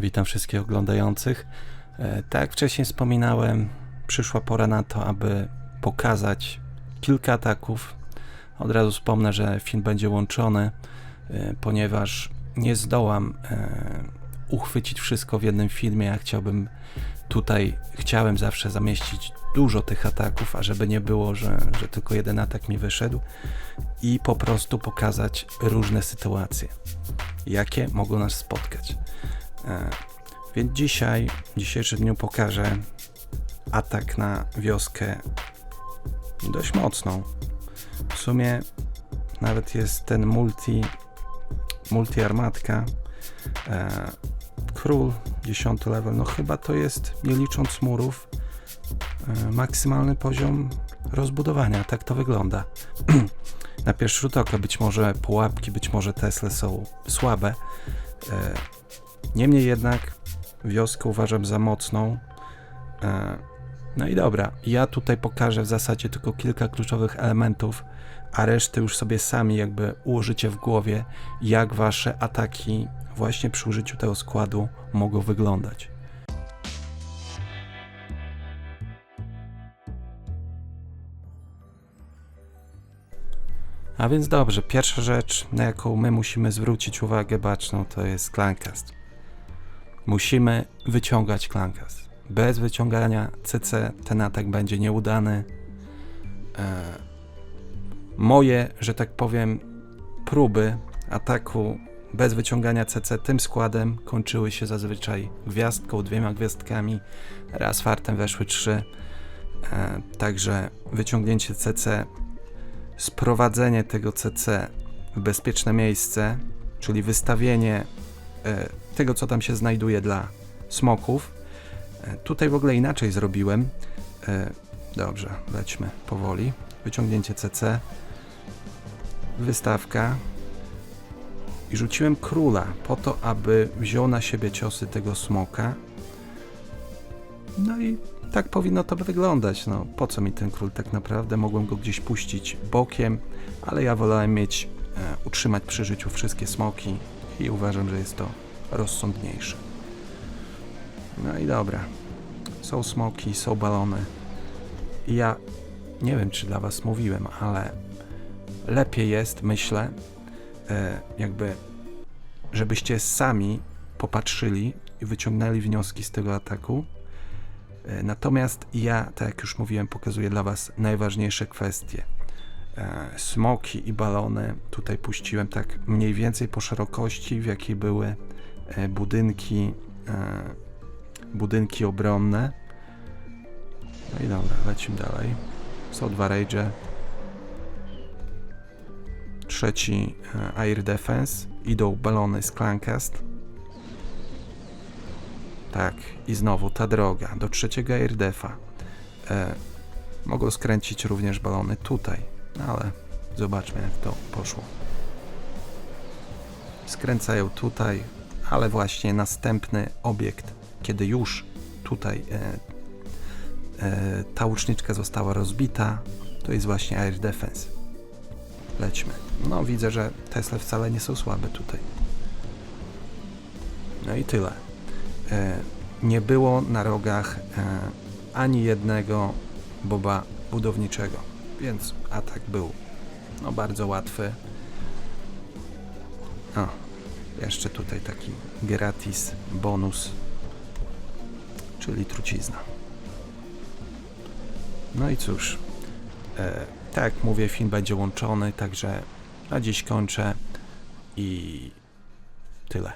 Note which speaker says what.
Speaker 1: Witam wszystkich oglądających. E, Tak jak wcześniej wspominałem, przyszła pora na to, aby pokazać kilka ataków. Od razu wspomnę, że film będzie łączony, e, ponieważ nie zdołam e, uchwycić wszystko w jednym filmie. Ja chciałbym tutaj, chciałem zawsze zamieścić dużo tych ataków, a żeby nie było, że, że tylko jeden atak mi wyszedł i po prostu pokazać różne sytuacje, jakie mogą nas spotkać. E, Więc dzisiaj, w dzisiejszym dniu pokażę atak na wioskę dość mocną. W sumie nawet jest ten multi, multi armatka. E, król 10 level, no chyba to jest, nie licząc murów, e, maksymalny poziom rozbudowania. Tak to wygląda. na pierwszy rzut oka być może pułapki, być może Tesla są słabe. E, Niemniej jednak wioskę uważam za mocną. E, No i dobra, ja tutaj pokażę w zasadzie tylko kilka kluczowych elementów, a resztę już sobie sami jakby ułożycie w głowie, jak wasze ataki właśnie przy użyciu tego składu mogą wyglądać. A więc dobrze, pierwsza rzecz, na jaką my musimy zwrócić uwagę baczną, to jest Clancast. Musimy wyciągać Clancast. Bez wyciągania CC ten atak będzie nieudany. E, moje, że tak powiem, próby ataku bez wyciągania CC tym składem kończyły się zazwyczaj gwiazdką, dwiema gwiazdkami. Raz fartem weszły trzy. E, także wyciągnięcie CC sprowadzenie tego CC w bezpieczne miejsce, czyli wystawienie e, tego, co tam się znajduje dla smoków. E, tutaj w ogóle inaczej zrobiłem. E, dobrze, lećmy powoli. Wyciągnięcie CC, wystawka i rzuciłem króla po to, aby wziął na siebie ciosy tego smoka. No i tak powinno to wyglądać. No, po co mi ten król tak naprawdę? Mogłem go gdzieś puścić bokiem, ale ja wolałem mieć, e, utrzymać przy życiu wszystkie smoki i uważam, że jest to rozsądniejsze. No i dobra. Są smoki, są balony. I ja nie wiem, czy dla Was mówiłem, ale lepiej jest, myślę, e, jakby, żebyście sami popatrzyli i wyciągnęli wnioski z tego ataku. E, Natomiast ja, tak jak już mówiłem, pokazuję dla Was najważniejsze kwestie. E, Smoki i balony tutaj puściłem tak mniej więcej po szerokości, w jakiej były budynki, e, budynki obronne. No i dobra, lecimy dalej. Są dwa rage'e. Trzeci e, Air Defense. Idą balony z Clancast. Tak, i znowu ta droga do trzeciego airdefa. E, mogą skręcić również balony tutaj, no ale zobaczmy jak to poszło. Skręcają tutaj, ale właśnie następny obiekt, kiedy już tutaj e, e, ta łuczniczka została rozbita, to jest właśnie air defense. Lećmy. No widzę, że Tesla wcale nie są słabe tutaj. No i tyle e, nie było na rogach e, ani jednego boba budowniczego, więc atak był no, bardzo łatwy. O, jeszcze tutaj taki gratis bonus, czyli trucizna. No i cóż, e, tak jak mówię, film będzie łączony, także na dziś kończę i tyle.